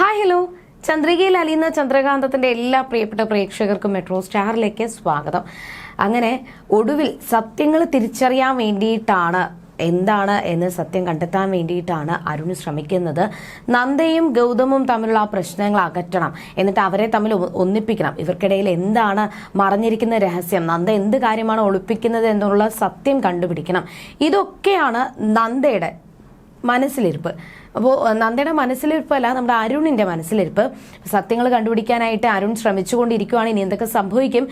Hi hello ചന്ദ്രികയിൽ അലിയുന്ന ചന്ദ്രകാന്തത്തിന്റെ എല്ലാ പ്രിയപ്പെട്ട പ്രേക്ഷകർക്കും മെട്രോ സ്റ്റാറിലേക്ക് സ്വാഗതം. അങ്ങനെ ഒടുവിൽ സത്യങ്ങൾ തിരിച്ചറിയാൻ വേണ്ടിയിട്ടാണ് എന്താണ് എന്ന് സത്യം കണ്ടെത്താൻ വേണ്ടിയിട്ടാണ് അരുൺ ശ്രമിക്കുന്നത്. നന്ദയും ഗൗതമും തമ്മിലുള്ള ആ പ്രശ്നങ്ങൾ അകറ്റണം. എന്നിട്ട് അവരെ തമ്മിൽ ഒന്നിപ്പിക്കണം. ഇവർക്കിടയിൽ എന്താണ് മറഞ്ഞിരിക്കുന്ന രഹസ്യം? നന്ദ എന്ത് കാര്യമാണ് ഒളിപ്പിക്കുന്നത് എന്നുള്ള സത്യം കണ്ടുപിടിക്കണം. ഇതൊക്കെയാണ് നന്ദയുടെ മനസ്സിലിരിപ്പ്. അപ്പോൾ നന്ദയുടെ മനസ്സിലിരിപ്പല്ല നമ്മുടെ അരുണിന്റെ മനസ്സിലിരിപ്പ്. സത്യങ്ങൾ കണ്ടുപിടിക്കാനായിട്ട് അരുൺ ശ്രമിച്ചുകൊണ്ടിരിക്കുകയാണ് ഇനി എന്തൊക്കെ സംഭവിക്കും?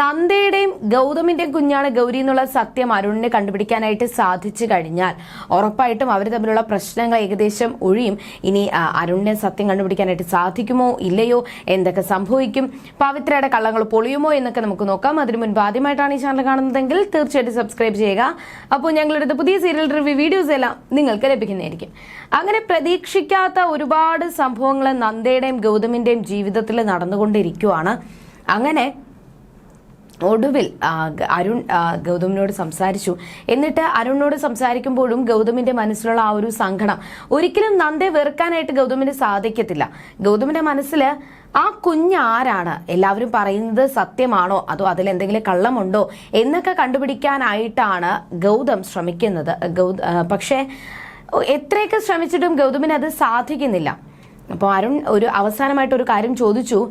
നന്ദയുടെയും ഗൗതമിന്റെയും കുഞ്ഞാണ് ഗൗരി എന്നുള്ള സത്യം അരുണിന് കണ്ടുപിടിക്കാനായിട്ട് സാധിച്ചു കഴിഞ്ഞാൽ ഉറപ്പായിട്ടും അവർ തമ്മിലുള്ള പ്രശ്നങ്ങൾ ഏകദേശം ഒഴിയും. ഇനി അരുണിനെ സത്യം കണ്ടുപിടിക്കാനായിട്ട് സാധിക്കുമോ ഇല്ലയോ എന്തൊക്കെ സംഭവിക്കും പവിത്രയുടെ കള്ളങ്ങൾ പൊളിയുമോ എന്നൊക്കെ നമുക്ക് നോക്കാം. അതിനു മുൻപ് ആദ്യമായിട്ടാണ് ഈ ചാനൽ കാണുന്നതെങ്കിൽ തീർച്ചയായിട്ടും സബ്സ്ക്രൈബ് ചെയ്യുക. അപ്പോൾ ഞങ്ങളുടെ പുതിയ സീരിയൽ റിവ്യൂ വീഡിയോസ് എല്ലാം നിങ്ങൾക്ക് ലഭിക്കുന്നതായിരിക്കും. അങ്ങനെ പ്രതീക്ഷിക്കാത്ത ഒരുപാട് സംഭവങ്ങൾ നന്ദയുടെയും ഗൗതമിന്റെയും ജീവിതത്തിൽ നടന്നുകൊണ്ടിരിക്കുവാണ്. അങ്ങനെ ഒടുവിൽ അരുൺ ഗൗതമിനോട് സംസാരിച്ചു. എന്നിട്ട് അരുണിനോട് സംസാരിക്കുമ്പോഴും ഗൗതമിന്റെ മനസ്സിലുള്ള ആ ഒരു സങ്കടം. ഒരിക്കലും നന്ദയെ വെറുക്കാനായിട്ട് ഗൗതമിന് സാധിക്കത്തില്ല. ഗൗതമിന്റെ മനസ്സിൽ ആ കുഞ്ഞ് ആരാണ്? എല്ലാവരും പറയുന്നത് സത്യമാണോ? അതോ അതിൽ എന്തെങ്കിലും കള്ളമുണ്ടോ? എന്നൊക്കെ കണ്ടുപിടിക്കാനായിട്ടാണ് ഗൗതം ശ്രമിക്കുന്നത്. ഗൗ പക്ഷേ എത്രയൊക്കെ ശ്രമിച്ചിട്ടും ഗൗതമിന് അത് സാധിക്കുന്നില്ല. അപ്പോൾ അരുൺ ഒരു അവസാനമായിട്ട് ഒരു കാര്യം ചോദിച്ചു.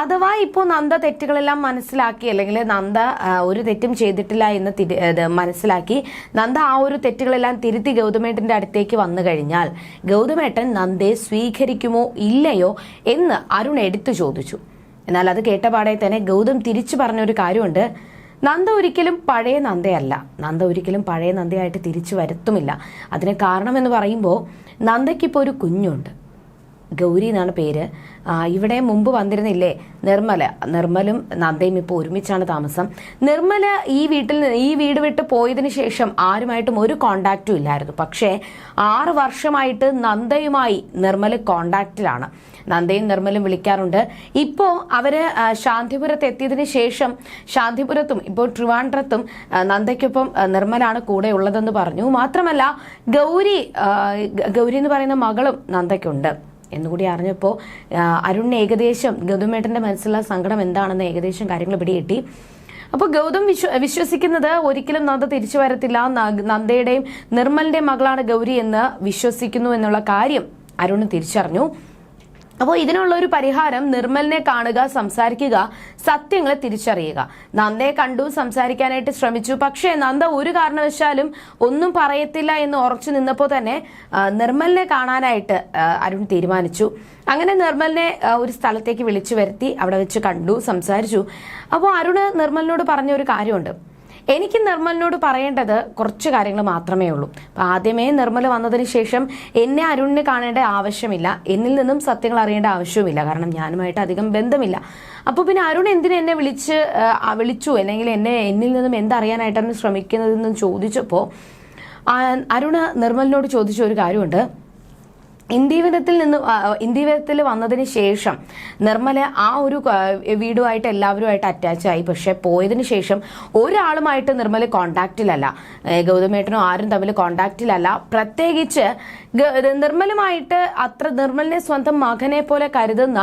അഥവാ ഇപ്പോൾ നന്ദ തെറ്റുകളെല്ലാം മനസ്സിലാക്കി അല്ലെങ്കിൽ നന്ദ ഒരു തെറ്റും ചെയ്തിട്ടില്ല എന്ന് മനസ്സിലാക്കി നന്ദ ആ ഒരു തെറ്റുകളെല്ലാം തിരുത്തി ഗൗതമേട്ടന്റെ അടുത്തേക്ക് വന്നു കഴിഞ്ഞാൽ ഗൗതമേട്ടൻ നന്ദയെ സ്വീകരിക്കുമോ ഇല്ലയോ എന്ന് അരുൺ എടുത്തു ചോദിച്ചു. എന്നാൽ അത് കേട്ടപാടെ തന്നെ ഗൗതം തിരിച്ചു പറഞ്ഞൊരു കാര്യമുണ്ട്. നന്ദ ഒരിക്കലും പഴയ നന്ദയല്ല. നന്ദ ഒരിക്കലും പഴയ നന്ദയായിട്ട് തിരിച്ചു വരുത്തുമില്ല. അതിന് കാരണമെന്ന് പറയുമ്പോൾ നന്ദയ്ക്കിപ്പോൾ ഒരു കുഞ്ഞുണ്ട്. ഗൗരി എന്നാണ് പേര്. ഇവിടെ മുമ്പ് വന്നിരുന്നില്ലേ? നിർമ്മല. നിർമ്മലും നന്ദയും ഇപ്പോൾ ഒരുമിച്ചാണ് താമസം. നിർമ്മല ഈ വീട്ടിൽ ഈ വീട് വിട്ട് പോയതിനു ശേഷം ആരുമായിട്ടും ഒരു കോണ്ടാക്റ്റും ഇല്ലായിരുന്നു. പക്ഷേ ആറ് വർഷമായിട്ട് നന്ദയുമായി നിർമ്മല കോണ്ടാക്റ്റിലാണ്. നന്ദയും നിർമ്മലും വിളിക്കാറുണ്ട്. ഇപ്പോൾ അവർ ശാന്തിപുരത്ത് എത്തിയതിനു ശേഷം ശാന്തിപുരത്തും ഇപ്പോൾ ട്രിവാൻഡ്രത്തും നന്ദയ്ക്കൊപ്പം നിർമ്മലാണ് കൂടെ ഉള്ളതെന്ന് പറഞ്ഞു. മാത്രമല്ല ഗൗരി ഗൗരി എന്ന് പറയുന്ന മകളും നന്ദയ്ക്കുണ്ട്. എന്നുകൂടി അറിഞ്ഞപ്പോൾ അരുണിന് ഏകദേശം ഗൗതമേട്ടന്റെ മനസ്സിലുള്ള സങ്കടം എന്താണെന്ന് ഏകദേശം കാര്യങ്ങൾ പിടികിട്ടി. അപ്പോൾ ഗൗതം വിശ്വ വിശ്വസിക്കുന്നത് ഒരിക്കലും നന്ദ തിരിച്ചു വരത്തില്ല. നന്ദയുടെയും നിർമ്മലിന്റെയും മകളാണ് ഗൗരി എന്ന് വിശ്വസിക്കുന്നു എന്നുള്ള കാര്യം അരുൺ തിരിച്ചറിഞ്ഞു. അപ്പോൾ ഇതിനുള്ള ഒരു പരിഹാരം നിർമ്മലിനെ കാണുക സംസാരിക്കുക സത്യങ്ങളെ തിരിച്ചറിയുക. നന്ദയെ കണ്ടു സംസാരിക്കാനായിട്ട് ശ്രമിച്ചു. പക്ഷേ നന്ദ ഒരു കാരണവശാലും ഒന്നും പറയത്തില്ല എന്ന് ഉറച്ചു നിന്നപ്പോൾ തന്നെ നിർമ്മലിനെ കാണാനായിട്ട് അരുൺ തീരുമാനിച്ചു. അങ്ങനെ നിർമ്മലിനെ ഒരു സ്ഥലത്തേക്ക് വിളിച്ചു വരുത്തി അവിടെ വെച്ച് കണ്ടു സംസാരിച്ചു. അപ്പോൾ അരുൺ നിർമ്മലിനോട് പറഞ്ഞ ഒരു കാര്യമുണ്ട്. എനിക്ക് നിർമ്മലിനോട് പറയേണ്ടത് കുറച്ച് കാര്യങ്ങൾ മാത്രമേ ഉള്ളൂ. അപ്പം ആദ്യമേ നിർമ്മൽ വന്നതിന് ശേഷം എന്നെ അരുണിന് കാണേണ്ട ആവശ്യമില്ല. എന്നിൽ നിന്നും സത്യങ്ങൾ അറിയേണ്ട ആവശ്യവുമില്ല. കാരണം ഞാനുമായിട്ട് അധികം ബന്ധമില്ല. അപ്പോൾ പിന്നെ അരുൺ എന്തിനു എന്നെ വിളിച്ച് വിളിച്ചു? അല്ലെങ്കിൽ എന്നെ എന്നിൽ നിന്നും എന്തറിയാനായിട്ടാണ് ശ്രമിക്കുന്നതെന്ന് ചോദിച്ചപ്പോൾ അരുണ് നിർമ്മലിനോട് ചോദിച്ച ഒരു കാര്യമുണ്ട്. ഇന്ത്യവനത്തിൽ നിന്ന് ഇന്ത്യവിധത്തിൽ വന്നതിന് ശേഷം നിർമ്മല ആ ഒരു വീടുമായിട്ട് എല്ലാവരുമായിട്ട് അറ്റാച്ച് ആയി. പക്ഷെ പോയതിന് ശേഷം ഒരാളുമായിട്ട് നിർമ്മല കോണ്ടാക്റ്റിലല്ല. ഗൗതമേട്ടനും ആരും തമ്മിൽ കോണ്ടാക്റ്റിലല്ല. പ്രത്യേകിച്ച് നിർമ്മലുമായിട്ട് അത്ര നിർമ്മലിനെ സ്വന്തം മകനെ പോലെ കരുതുന്ന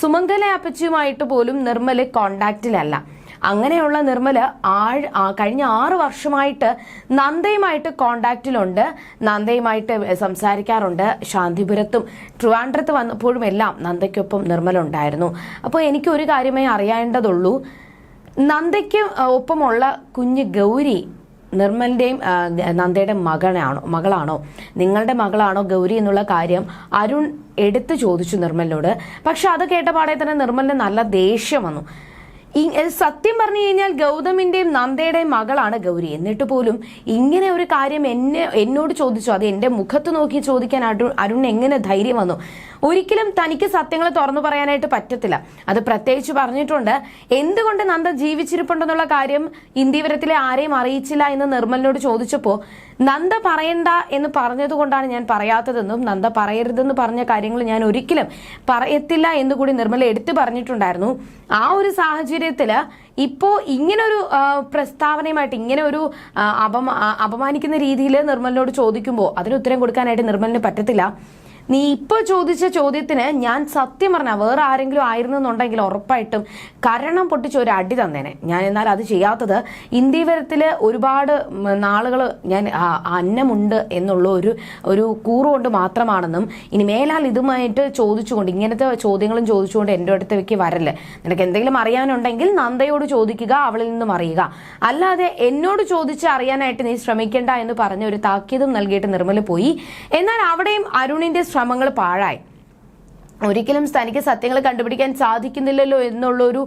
സുമംഗല അപ്പച്ചിയുമായിട്ട് പോലും നിർമ്മൽ കോണ്ടാക്റ്റിലല്ല. അങ്ങനെയുള്ള നിർമ്മൽ ആഴ് കഴിഞ്ഞ ആറ് വർഷമായിട്ട് നന്ദയുമായിട്ട് കോണ്ടാക്റ്റിലുണ്ട്. നന്ദയുമായിട്ട് സംസാരിക്കാറുണ്ട്. ശാന്തിപുരത്തും ട്രിവാൻഡ്രത്ത് വന്നപ്പോഴും എല്ലാം നന്ദയ്ക്കൊപ്പം നിർമ്മല ഉണ്ടായിരുന്നു അപ്പോൾ എനിക്ക് ഒരു കാര്യമേ അറിയേണ്ടതുള്ളൂ. നന്ദയ്ക്ക് ഒപ്പമുള്ള കുഞ്ഞ് ഗൗരി നിർമ്മലിന്റെയും നന്ദയുടെ മകനാണോ മകളാണോ? നിങ്ങളുടെ മകളാണോ ഗൗരി എന്നുള്ള കാര്യം അരുൺ എടുത്തു ചോദിച്ചു നിർമ്മലിനോട്. പക്ഷെ അത് കേട്ടപാടെ തന്നെ നിർമ്മലിന് നല്ല ദേഷ്യം വന്നു. സത്യം പറഞ്ഞു കഴിഞ്ഞാൽ ഗൗതമിന്റെയും നന്ദയുടെയും മകളാണ് ഗൗരി. എന്നിട്ട് പോലും ഇങ്ങനെ ഒരു കാര്യം എന്നെ എന്നോട് ചോദിച്ചു അത് എന്റെ മുഖത്ത് നോക്കി ചോദിക്കാൻ അരുൺ എങ്ങനെ ധൈര്യം വന്നു? ഒരിക്കലും തനിക്ക് സത്യങ്ങൾ തുറന്നു പറയാനായിട്ട് പറ്റത്തില്ല. അത് പ്രത്യേകിച്ച് പറഞ്ഞിട്ടുണ്ട്. എന്തുകൊണ്ട് നന്ദ ജീവിച്ചിരിപ്പുണ്ടെന്നുള്ള കാര്യം ഇന്ത്യവരത്തിലെ ആരെയും അറിയിച്ചില്ല എന്ന് നിർമ്മലിനോട് ചോദിച്ചപ്പോൾ നന്ദ പറയണ്ട എന്ന് പറഞ്ഞതുകൊണ്ടാണ് ഞാൻ പറയാത്തതെന്നും നന്ദ പറയരുതെന്ന് പറഞ്ഞ കാര്യങ്ങൾ ഞാൻ ഒരിക്കലും പറയത്തില്ല എന്നുകൂടി നിർമ്മല എടുത്തു പറഞ്ഞിട്ടുണ്ടായിരുന്നു. ആ ഒരു സാഹചര്യത്തിൽ ഇപ്പോൾ ഇങ്ങനൊരു പ്രസ്താവനയുമായിട്ട് ഇങ്ങനെ ഒരു അപമാനിക്കുന്ന രീതിയിൽ നിർമ്മലിനോട് ചോദിക്കുമ്പോൾ അതിന് ഉത്തരം കൊടുക്കാനായിട്ട് നിർമ്മലിന് പറ്റത്തില്ല. നീ ഇപ്പോൾ ചോദിച്ച ചോദ്യത്തിന് ഞാൻ സത്യം പറഞ്ഞ വേറെ ആരെങ്കിലും ആയിരുന്നു എന്നുണ്ടെങ്കിൽ ഉറപ്പായിട്ടും കരണം പൊട്ടിച്ച് ഒരു അടി തന്നേനെ. ഞാൻ എന്നാൽ അത് ചെയ്യാത്തത് ഇന്ത്യവരത്തിൽ ഒരുപാട് നാളുകൾ ഞാൻ അന്നമുണ്ട് എന്നുള്ള ഒരു ഒരു കൂറുകൊണ്ട് മാത്രമാണെന്നും ഇനി മേലാൽ ഇതുമായിട്ട് ചോദിച്ചുകൊണ്ട് ഇങ്ങനത്തെ ചോദ്യങ്ങളും ചോദിച്ചുകൊണ്ട് എന്റെ അടുത്തേക്ക് വരല്ലേ നിനക്ക് എന്തെങ്കിലും അറിയാനുണ്ടെങ്കിൽ നന്ദയോട് ചോദിക്കുക അവളിൽ നിന്നും അറിയുക. അല്ലാതെ എന്നോട് ചോദിച്ച് അറിയാനായിട്ട് നീ ശ്രമിക്കേണ്ട എന്ന് പറഞ്ഞ ഒരു താക്കീതും നൽകിയിട്ട് നിർമ്മല പോയി. എന്നാൽ അവിടെയും അരുണിന്റെ ശ്രമങ്ങൾ പാഴായി. ഒരിക്കലും തനിക്ക് സത്യങ്ങൾ കണ്ടുപിടിക്കാൻ സാധിക്കുന്നില്ലല്ലോ എന്നുള്ള ഒരു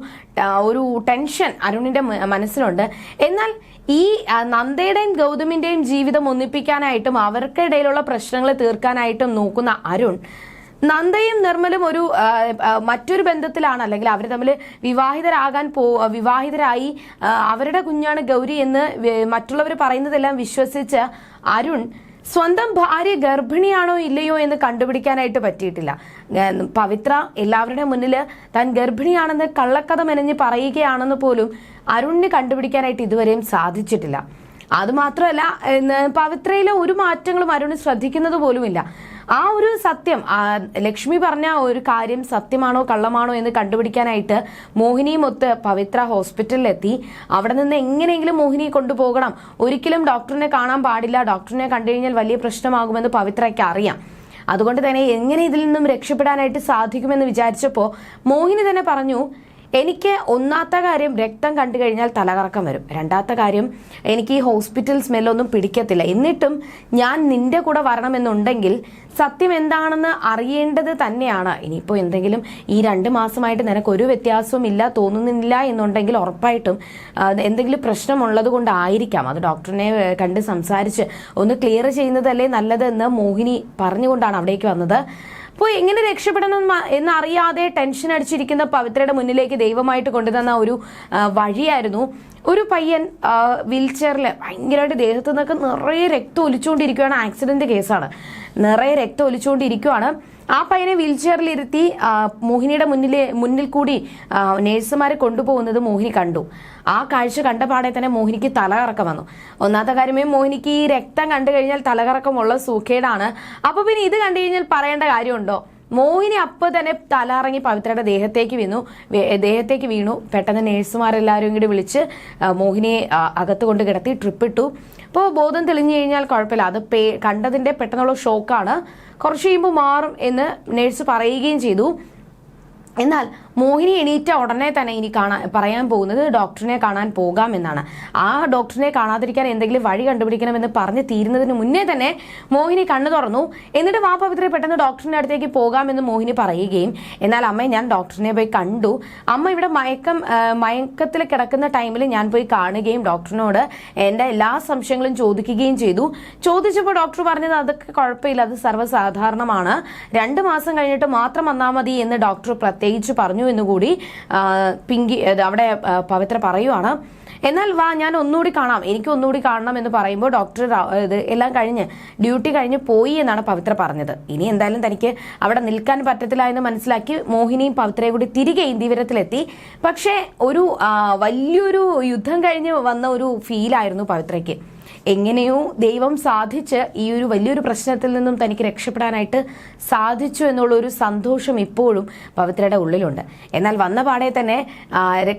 ഒരു ടെൻഷൻ അരുണിന്റെ മനസ്സിലുണ്ട്. എന്നാൽ ഈ നന്ദയുടെയും ഗൗതമിന്റെയും ജീവിതം ഒന്നിപ്പിക്കാനായിട്ടും അവർക്കിടയിലുള്ള പ്രശ്നങ്ങൾ തീർക്കാനായിട്ടും നോക്കുന്ന അരുൺ നന്ദയും നിർമ്മലും ഒരു മറ്റൊരു ബന്ധത്തിലാണ്. അല്ലെങ്കിൽ അവർ തമ്മിൽ വിവാഹിതരാകാൻ പോ വിവാഹിതരായി അവരുടെ കുഞ്ഞാണ് ഗൗരി എന്ന് മറ്റുള്ളവർ പറയുന്നതെല്ലാം വിശ്വസിച്ച് അരുൺ സ്വന്തം ഭാര്യ ഗർഭിണിയാണോ ഇല്ലയോ എന്ന് കണ്ടുപിടിക്കാനായിട്ട് പറ്റിയിട്ടില്ല. പവിത്ര എല്ലാവരുടെ മുന്നിൽ താൻ ഗർഭിണിയാണെന്ന് കള്ളക്കഥ മെനഞ്ഞ് പറയുകയാണെന്ന് പോലും അരുണിന് കണ്ടുപിടിക്കാനായിട്ട് ഇതുവരെയും സാധിച്ചിട്ടില്ല. അതുമാത്രമല്ല പവിത്രയിലെ ഒരു മാറ്റങ്ങളും അരുണ് ശ്രദ്ധിക്കുന്നത് പോലുമില്ല. ആ ഒരു സത്യം ലക്ഷ്മി പറഞ്ഞ ഒരു കാര്യം സത്യമാണോ കള്ളമാണോ എന്ന് കണ്ടുപിടിക്കാനായിട്ട് മോഹിനിയും ഒത്ത് പവിത്ര ഹോസ്പിറ്റലിലെത്തി. അവിടെ നിന്ന് എങ്ങനെയെങ്കിലും മോഹിനിയെ കൊണ്ടുപോകണം. ഒരിക്കലും ഡോക്ടറിനെ കാണാൻ പാടില്ല. ഡോക്ടറിനെ കണ്ടു കഴിഞ്ഞാൽ വലിയ പ്രശ്നമാകുമെന്ന് പവിത്രയ്ക്ക് അറിയാം. അതുകൊണ്ട് തന്നെ എങ്ങനെ ഇതിൽ നിന്നും രക്ഷപ്പെടാനായിട്ട് സാധിക്കുമെന്ന് വിചാരിച്ചപ്പോൾ മോഹിനി തന്നെ പറഞ്ഞു എനിക്ക് ഒന്നാത്ത കാര്യം രക്തം കണ്ടു കഴിഞ്ഞാൽ തലകറക്കം വരും. രണ്ടാമത്തെ കാര്യം എനിക്ക് ഈ ഹോസ്പിറ്റൽ സ്മെല്ലൊന്നും പിടിക്കത്തില്ല. എന്നിട്ടും ഞാൻ നിന്റെ കൂടെ വരണമെന്നുണ്ടെങ്കിൽ സത്യം എന്താണെന്ന് അറിയേണ്ടത് തന്നെയാണ്. ഇനിയിപ്പോൾ എന്തെങ്കിലും ഈ രണ്ട് മാസമായിട്ട് നിനക്ക് ഒരു വ്യത്യാസവും ഇല്ല തോന്നുന്നില്ല എന്നുണ്ടെങ്കിൽ ഉറപ്പായിട്ടും എന്തെങ്കിലും പ്രശ്നമുള്ളത് കൊണ്ടായിരിക്കാം. അത് ഡോക്ടറിനെ കണ്ട് സംസാരിച്ച് ഒന്ന് ക്ലിയർ ചെയ്യുന്നതല്ലേ നല്ലതെന്ന് മോഹിനി പറഞ്ഞുകൊണ്ടാണ് അവിടേക്ക് വന്നത്. അപ്പോൾ എങ്ങനെ രക്ഷപ്പെടണം എന്ന് എന്നറിയാതെ ടെൻഷൻ അടിച്ചിരിക്കുന്ന പവിത്രയുടെ മുന്നിലേക്ക് ദൈവമായിട്ട് കൊണ്ടുതന്ന ഒരു വഴിയായിരുന്നു. ഒരു പയ്യൻ വീൽചെയറിൽ ഭയങ്കരമായിട്ട് ദേഹത്ത് നിന്നൊക്കെ നിറയെ രക്തം ഒലിച്ചുകൊണ്ടിരിക്കുകയാണ്. ആക്സിഡന്റ് കേസാണ്. നിറയെ രക്തം ഒലിച്ചുകൊണ്ടിരിക്കുകയാണ്. ആ പയ്യനെ വീൽ ചെയറിൽ ഇരുത്തി മോഹിനിയുടെ മുന്നിലെ മുന്നിൽ കൂടി നേഴ്സുമാരെ കൊണ്ടുപോകുന്നത് മോഹിനി കണ്ടു. ആ കാഴ്ച കണ്ട പാടെ തന്നെ മോഹിനിക്ക് തലകറക്കം വന്നു. ഒന്നാമത്തെ കാര്യമേ മോഹിനിക്ക് ഈ രക്തം കണ്ടു കഴിഞ്ഞാൽ തലകറക്കമുള്ള സൂക്കേടാണ്. അപ്പൊ പിന്നെ ഇത് കണ്ടു കഴിഞ്ഞാൽ പറയേണ്ട കാര്യമുണ്ടോ? മോഹിനി അപ്പൊ തന്നെ തലറങ്ങി പവിത്രയുടെ ദേഹത്തേക്ക് വീണു. ദേഹത്തേക്ക് വീണു. പെട്ടെന്ന് നേഴ്സുമാരെല്ലാവരും കൂടി വിളിച്ച് മോഹിനിയെ അകത്ത് കൊണ്ട് കിടത്തി ട്രിപ്പ് ഇട്ടു. അപ്പോൾ ബോധം തെളിഞ്ഞു കഴിഞ്ഞാൽ കുഴപ്പമില്ല. അത് പേ കണ്ടതിന്റെ പെട്ടെന്നുള്ള ഷോക്കാണ് കുറച്ച് കഴിയുമ്പോൾ മാറും എന്ന് നേഴ്സ് പറയുകയും ചെയ്തു. എന്നാൽ മോഹിനി എണീറ്റ ഉടനെ തന്നെ ഇനി കാണാൻ പറയാൻ പോകുന്നത് ഡോക്ടറിനെ കാണാൻ പോകാം എന്നാണ്. ആ ഡോക്ടറിനെ കാണാതിരിക്കാൻ എന്തെങ്കിലും വഴി കണ്ടുപിടിക്കണമെന്ന് പറഞ്ഞ് തീരുന്നതിന് മുന്നേ തന്നെ മോഹിനി കണ്ണു തുറന്നു. എന്നിട്ട് വാ പെട്ടെന്ന് ഡോക്ടറിന്റെ അടുത്തേക്ക് പോകാമെന്ന് മോഹിനി പറയുകയും എന്നാൽ അമ്മ ഞാൻ ഡോക്ടറിനെ പോയി കണ്ടു. അമ്മ ഇവിടെ മയക്കം മയക്കത്തിൽ കിടക്കുന്ന ടൈമിൽ ഞാൻ പോയി കാണുകയും ഡോക്ടറിനോട് എന്റെ എല്ലാ സംശയങ്ങളും ചോദിക്കുകയും ചെയ്തു. ചോദിച്ചപ്പോൾ ഡോക്ടർ പറഞ്ഞത് അതൊക്കെ കുഴപ്പമില്ല അത് സർവസാധാരണമാണ്. രണ്ട് മാസം കഴിഞ്ഞിട്ട് മാത്രം വന്നാൽ മതി എന്ന് ഡോക്ടർ പ്രത്യേകിച്ച് പറഞ്ഞു എന്നുകൂടി കൂടി പിങ്കി അവിടെ പവിത്ര പറയുവാണ്. എന്നാൽ വാ ഞാൻ ഒന്നുകൂടി കാണാം. എനിക്ക് ഒന്നുകൂടി കാണണം എന്ന് പറയുമ്പോൾ ഡോക്ടർ ഇത് എല്ലാം കഴിഞ്ഞ് ഡ്യൂട്ടി കഴിഞ്ഞ് പോയി എന്നാണ് പവിത്ര പറഞ്ഞത്. ഇനി എന്തായാലും തനിക്ക് അവിടെ നിൽക്കാൻ പറ്റത്തില്ല എന്ന് മനസ്സിലാക്കി മോഹിനിയും പവിത്രയും കൂടി തിരികെ ഇന്ദിവരത്തിലെത്തി. പക്ഷേ ഒരു വലിയൊരു യുദ്ധം കഴിഞ്ഞ് വന്ന ഒരു ഫീലായിരുന്നു പവിത്രയ്ക്ക്. എങ്ങനെയോ ദൈവം സാധിച്ച് ഈ ഒരു വലിയൊരു പ്രശ്നത്തിൽ നിന്നും തനിക്ക് രക്ഷപ്പെടാനായിട്ട് സാധിച്ചു എന്നുള്ള ഒരു സന്തോഷം ഇപ്പോഴും പവിത്രയുടെ ഉള്ളിലുണ്ട്. എന്നാൽ വന്ന പാടെ തന്നെ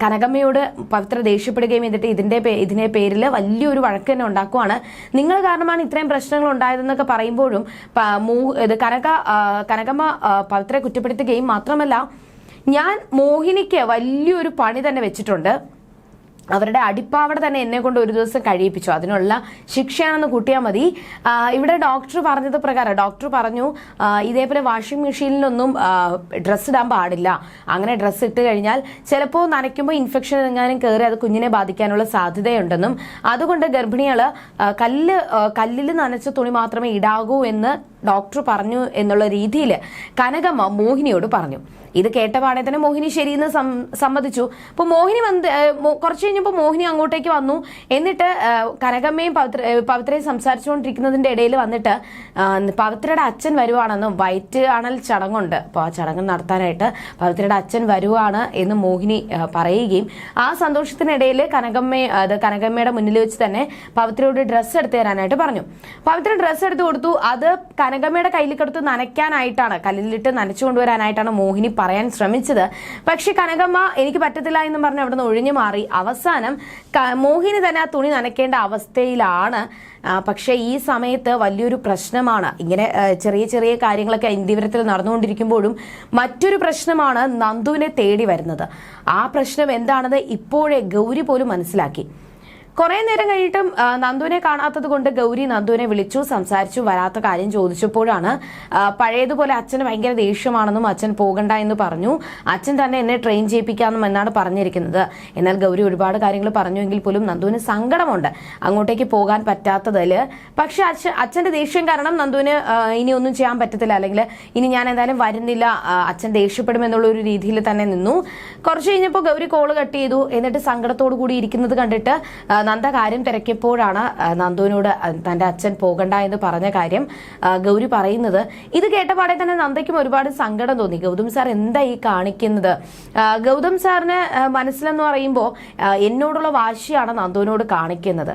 കനകമ്മയോട് പവിത്ര ദേഷ്യപ്പെടുകയും എന്നിട്ട് ഇതിന്റെ ഇതിനെ പേരിൽ വലിയൊരു വഴക്ക് തന്നെ ഉണ്ടാക്കുവാണ്. നിങ്ങൾ കാരണമാണ് ഇത്രയും പ്രശ്നങ്ങൾ ഉണ്ടായതെന്നൊക്കെ പറയുമ്പോഴും ഇത് കനക കനകമ്മ പവിത്രയെ കുറ്റപ്പെടുത്തുകയും മാത്രമല്ല ഞാൻ മോഹിനിക്ക് വലിയൊരു പണി തന്നെ വെച്ചിട്ടുണ്ട്. അവരുടെ അടിപ്പാവട തന്നെ എന്നെ കൊണ്ട് ഒരു ദിവസം കഴിയിപ്പിച്ചു. അതിനുള്ള ശിക്ഷയാണെന്ന് കൂട്ടിയാൽ മതി. ഇവിടെ ഡോക്ടർ പറഞ്ഞത് പ്രകാരം ഡോക്ടർ പറഞ്ഞു ഇതേപോലെ വാഷിംഗ് മെഷീനിലൊന്നും ഡ്രസ്സ് ഇടാൻ പാടില്ല. അങ്ങനെ ഡ്രസ്സ് ഇട്ട് കഴിഞ്ഞാൽ ചിലപ്പോൾ നനയ്ക്കുമ്പോൾ ഇൻഫെക്ഷൻ എങ്ങാനും കയറി അത് കുഞ്ഞിനെ ബാധിക്കാനുള്ള സാധ്യതയുണ്ടെന്നും അതുകൊണ്ട് ഗർഭിണികൾ കല്ല് കല്ലിൽ നനച്ച തുണി മാത്രമേ ഇടാകൂ എന്ന് ഡോക്ടർ പറഞ്ഞു എന്നുള്ള രീതിയിൽ കനകമ്മ മോഹിനിയോട് പറഞ്ഞു. ഇത് കേട്ട പാടെ തന്നെ മോഹിനി ശരിയെന്ന് സമ്മതിച്ചു. അപ്പോൾ മോഹിനി വന്ന് കുറച്ച് കഴിഞ്ഞപ്പോൾ മോഹിനി അങ്ങോട്ടേക്ക് വന്നു. എന്നിട്ട് കനകമ്മയും പവിത്ര പവിത്രയും സംസാരിച്ചുകൊണ്ടിരിക്കുന്നതിന്റെ ഇടയിൽ വന്നിട്ട് പവിത്രയുടെ അച്ഛൻ വരുവാണെന്നും വയറ്റ് അണൽ ചടങ്ങുണ്ട്. അപ്പോൾ ആ ചടങ്ങ് നടത്താനായിട്ട് പവിത്രയുടെ അച്ഛൻ വരുവാണ് എന്ന് മോഹിനി പറയുകയും ആ സന്തോഷത്തിനിടയിൽ കനകമ്മ അത് കനകമ്മയുടെ മുന്നിൽ വെച്ച് തന്നെ പവിത്രയോട് ഡ്രസ്സ് എടുത്തു തരാനായിട്ട് പറഞ്ഞു. പവിത്ര ഡ്രസ്സ് എടുത്തു കൊടുത്തു. അത് കനകമ്മയുടെ കടുത്ത് നനയ്ക്കാനായിട്ടാണ് കല്ലിലിട്ട് നനച്ചു കൊണ്ടുവരാനായിട്ടാണ് മോഹിനി പറയാൻ ശ്രമിച്ചത്. പക്ഷെ കനകമ്മ എനിക്ക് പറ്റത്തില്ല എന്ന് പറഞ്ഞ് അവിടെ നിന്ന് ഒഴിഞ്ഞു മാറി. അവസാനം മോഹിനി തന്നെ ആ തുണി നനയ്ക്കേണ്ട അവസ്ഥയിലാണ്. പക്ഷെ ഈ സമയത്ത് വലിയൊരു പ്രശ്നമാണ്. ഇങ്ങനെ ചെറിയ ചെറിയ കാര്യങ്ങളൊക്കെ ഇന്ത്യവരത്തിൽ നടന്നുകൊണ്ടിരിക്കുമ്പോഴും മറ്റൊരു പ്രശ്നമാണ് നന്ദുവിനെ തേടി വരുന്നത്. ആ പ്രശ്നം എന്താണെന്ന് ഇപ്പോഴേ ഗൗരി പോലും മനസ്സിലാക്കി. കുറെ നേരം കഴിഞ്ഞിട്ടും നന്ദുവിനെ കാണാത്തത് കൊണ്ട് ഗൗരി നന്ദുവിനെ വിളിച്ചു സംസാരിച്ചു വരാത്ത കാര്യം ചോദിച്ചപ്പോഴാണ് പഴയതുപോലെ അച്ഛന് ഭയങ്കര ദേഷ്യമാണെന്നും അച്ഛൻ പോകണ്ട എന്ന് പറഞ്ഞു. അച്ഛൻ തന്നെ എന്നെ ട്രെയിൻ ചെയ്യിപ്പിക്കാമെന്നും എന്നാണ് പറഞ്ഞിരിക്കുന്നത്. എന്നാൽ ഗൗരി ഒരുപാട് കാര്യങ്ങൾ പറഞ്ഞുവെങ്കിൽ പോലും നന്ദുവിന് സങ്കടമുണ്ട് അങ്ങോട്ടേക്ക് പോകാൻ പറ്റാത്തതിൽ പക്ഷെ അച്ഛൻ അച്ഛന്റെ ദേഷ്യം കാരണം നന്ദുവിന് ഇനി ഒന്നും ചെയ്യാൻ പറ്റത്തില്ല. അല്ലെങ്കിൽ ഇനി ഞാൻ എന്തായാലും വരുന്നില്ല അച്ഛൻ ദേഷ്യപ്പെടുമെന്നുള്ള ഒരു രീതിയിൽ തന്നെ നിന്നു. കുറച്ച് കഴിഞ്ഞപ്പോൾ ഗൗരി കോൾ കട്ട് ചെയ്തു. എന്നിട്ട് സങ്കടത്തോടു കൂടി ഇരിക്കുന്നത് കണ്ടിട്ട് നന്ദ കാര്യം തിരക്കിയപ്പോഴാണ് നന്ദുവിനോട് തന്റെ അച്ഛൻ പോകണ്ട എന്ന് പറഞ്ഞ കാര്യം ഗൗരി പറയുന്നത്. ഇത് കേട്ടപാടെ തന്നെ നന്ദയ്ക്കും ഒരുപാട് സങ്കടം തോന്നി. ഗൗതം സാർ എന്താ ഈ കാണിക്കുന്നത്? ഗൗതം സാറിന് മനസ്സിലെന്ന് പറയുമ്പോൾ എന്നോടുള്ള വാശിയാണ് നന്ദുവിനോട് കാണിക്കുന്നത്.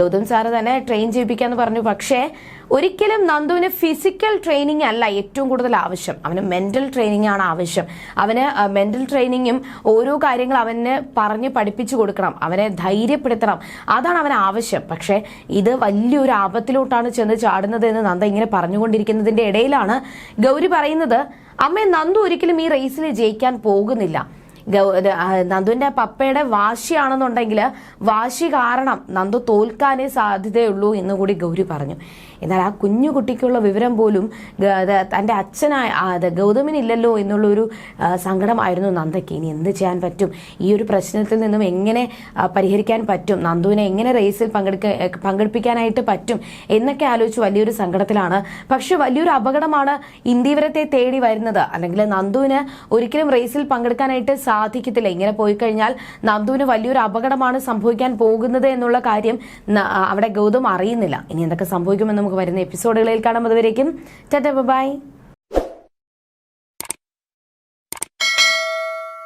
ഗൗതം സാറ് തന്നെ ട്രെയിൻ ചെയ്യിപ്പിക്കാന്ന് പറഞ്ഞു. പക്ഷേ ഒരിക്കലും നന്ദുവിന് ഫിസിക്കൽ ട്രെയിനിങ് അല്ല ഏറ്റവും കൂടുതൽ ആവശ്യം. അവന് മെന്റൽ ട്രെയിനിങ് ആണ് ആവശ്യം. അവന് മെന്റൽ ട്രെയിനിങ്ങും ഓരോ കാര്യങ്ങൾ അവന് പറഞ്ഞ് പഠിപ്പിച്ചു കൊടുക്കണം. അവനെ ധൈര്യപ്പെടുത്തണം. അതാണ് അവന് ആവശ്യം. പക്ഷേ ഇത് വലിയൊരു ആപത്തിലോട്ടാണ് ചെന്ന് ചാടുന്നത് എന്ന് നന്ദ ഇങ്ങനെ പറഞ്ഞുകൊണ്ടിരിക്കുന്നതിന്റെ ഇടയിലാണ് ഗൗരി പറയുന്നത് അമ്മ നന്ദു ഒരിക്കലും ഈ റേസിൽ ജയിക്കാൻ പോകുന്നില്ല. നന്ദുവിന്റെ പപ്പയുടെ വാശിയാണെന്നുണ്ടെങ്കിൽ വാശി കാരണം നന്ദു തോൽക്കാനേ സാധ്യതയുള്ളൂ എന്ന് കൂടി ഗൗരി പറഞ്ഞു. എന്നാൽ ആ കുഞ്ഞു കുട്ടിക്കുള്ള വിവരം പോലും തന്റെ അച്ഛനായ അത് ഗൗതമിനില്ലല്ലോ എന്നുള്ളൊരു സങ്കടമായിരുന്നു നന്ദയ്ക്ക്. ഇനി എന്ത് ചെയ്യാൻ പറ്റും? ഈ ഒരു പ്രശ്നത്തിൽ നിന്നും എങ്ങനെ പരിഹരിക്കാൻ പറ്റും? നന്ദുവിനെ എങ്ങനെ റേസിൽ പങ്കെടുക്ക പങ്കെടുപ്പിക്കാനായിട്ട് പറ്റും? എന്നൊക്കെ ആലോചിച്ച് വലിയൊരു സങ്കടത്തിലാണ്. പക്ഷെ വലിയൊരു അപകടമാണ് ഇന്ത്യവരത്തെ തേടി വരുന്നത്. അല്ലെങ്കിൽ നന്ദുവിന് ഒരിക്കലും റേസിൽ പങ്കെടുക്കാനായിട്ട് സാധിക്കത്തില്ല. ഇങ്ങനെ പോയി കഴിഞ്ഞാൽ നന്ദുവിന് വലിയൊരു അപകടമാണ് സംഭവിക്കാൻ പോകുന്നത് എന്നുള്ള കാര്യം അവിടെ ഗൗതം അറിയുന്നില്ല. ഇനി എന്തൊക്കെ സംഭവിക്കുമെന്ന് നമുക്ക് വരുന്ന എപ്പിസോഡുകളിൽ കാണാം. അതുവരേക്കും ടാറ്റ ബൈ